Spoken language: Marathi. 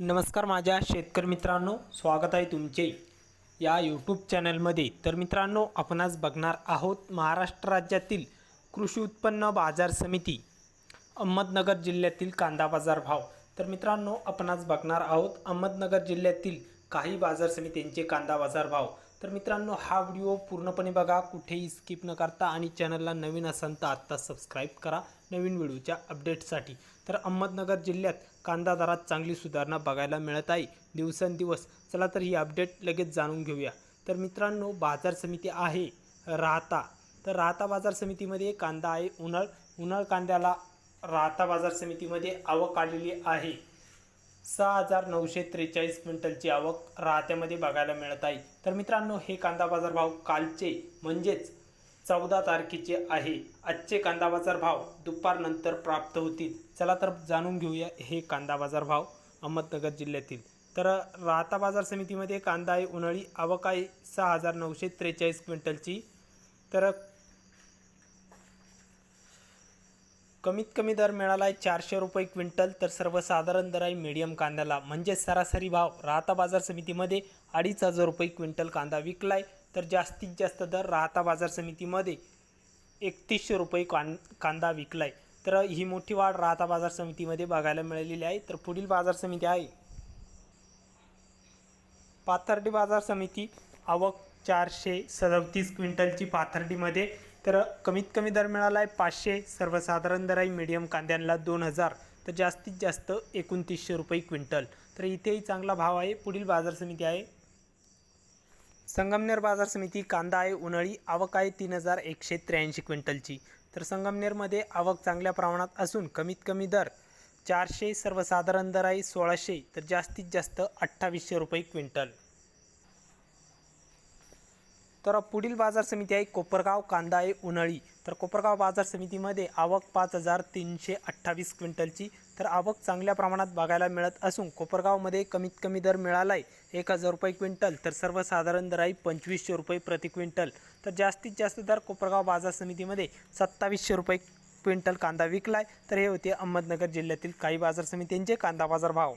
नमस्कार माझ्या शेतकरी मित्रांनो स्वागत आहे तुमचे या यूट्यूब चॅनलमध्ये तर मित्रांनो आपण आज बघणार आहोत महाराष्ट्र राज्यातील कृषी उत्पन्न बाजार समिती अहमदनगर जिल्ह्यातील कांदा बाजार भाव. तर मित्रांनो आपण आज बघणार आहोत अहमदनगर जिल्ह्यातील काही बाजार समित्यांचे कांदा बाजार भाव. तर मित्रांनो हा व्हिडिओ पूर्णपणे बघा. कुठेही स्किप न करता आणि चॅनलला नवीन असाल तर आत्ता सबस्क्राईब करा. नवीन व्हिडिओच्या अपडेटसाठी तर अहमदनगर जिल्ह्यात कांदा दरात चांगली सुधारणा बघायला मिळत आहे. दिवसेंदिवस. चला तर ही अपडेट लगेच जाणून घेऊया. तर मित्रांनो बाजार समिती आहे राहता. तर राहता बाजार समितीमध्ये कांदा आहे उन्हाळ. उन्हाळ कांद्याला राहता बाजार समितीमध्ये आवक आलेली आहे. सहा हजार नऊशे त्रेचाळीस क्विंटलची आवक राहत्यामध्ये बघायला मिळत आहे. तर मित्रांनो हे कांदा बाजार भाव कालचे म्हणजेच चौदा तारखेचे आहे. आजचे कांदा बाजार भाव दुपारनंतर प्राप्त होतील. चला तर जाणून घेऊया हे कांदा बाजार भाव अहमदनगर जिल्ह्यातील. तर राहता बाजार समितीमध्ये कांदा आहे उन्हाळी आवक आहे सहा हजार नऊशे त्रेचाळीस क्विंटलची. तर कमीत कमी दर मिळाला आहे चारशे रुपये क्विंटल तर सर्वसाधारण दर आहे मीडियम कांद्याला. म्हणजे सरासरी भाव राहता बाजार समितीमध्ये अडीच हजार रुपये क्विंटल कांदा विकला आहे तर जास्तीत जास्त दर राहता बाजार समितीमध्ये एकतीसशे रुपये कां कांदा विकला आहे तर ही मोठी वाढ राहता बाजार समितीमध्ये बघायला मिळालेली आहे. तर पुढील बाजार समिती आहे. पाथर्डी बाजार समिती आवक चारशे सदतीस क्विंटलची पाथर्डीमध्ये तर कमीत कमी दर मिळाला आहे पाचशे सर्वसाधारण दर आहे मीडियम कांद्यांना दोन हजार तर जास्तीत जास्त एकोणतीसशे रुपये क्विंटल. तर इथेही चांगला भाव आहे. पुढील बाजार समिती आहे. संगमनेर बाजार समिती कांदा आहे उन्हाळी आवक आहे तीन हजार एकशे त्र्याऐंशी क्विंटलची. तर संगमनेरमध्ये आवक चांगल्या प्रमाणात असून कमीत कमी दर चारशे सर्वसाधारण दर आहे सोळाशे तर जास्तीत जास्त अठ्ठावीसशे रुपये क्विंटल. तर पुढील बाजार समिती आहे कोपरगाव कांदा आहे उन्हाळी. तर कोपरगाव बाजार समितीमध्ये आवक पाच हजार तीनशे अठ्ठावीस क्विंटलची. तर आवक चांगल्या प्रमाणात बघायला मिळत असून कोपरगावमध्ये कमीत कमी दर मिळाला आहे एक हजार रुपये क्विंटल तर सर्वसाधारण दर आहे पंचवीसशे रुपये प्रति क्विंटल. तर जास्तीत जास्त दर कोपरगाव बाजार समितीमध्ये सत्तावीसशे रुपये क्विंटल कांदा विकला आहे तर हे होते अहमदनगर जिल्ह्यातील काही बाजार समित्यांचे कांदा बाजार भाव.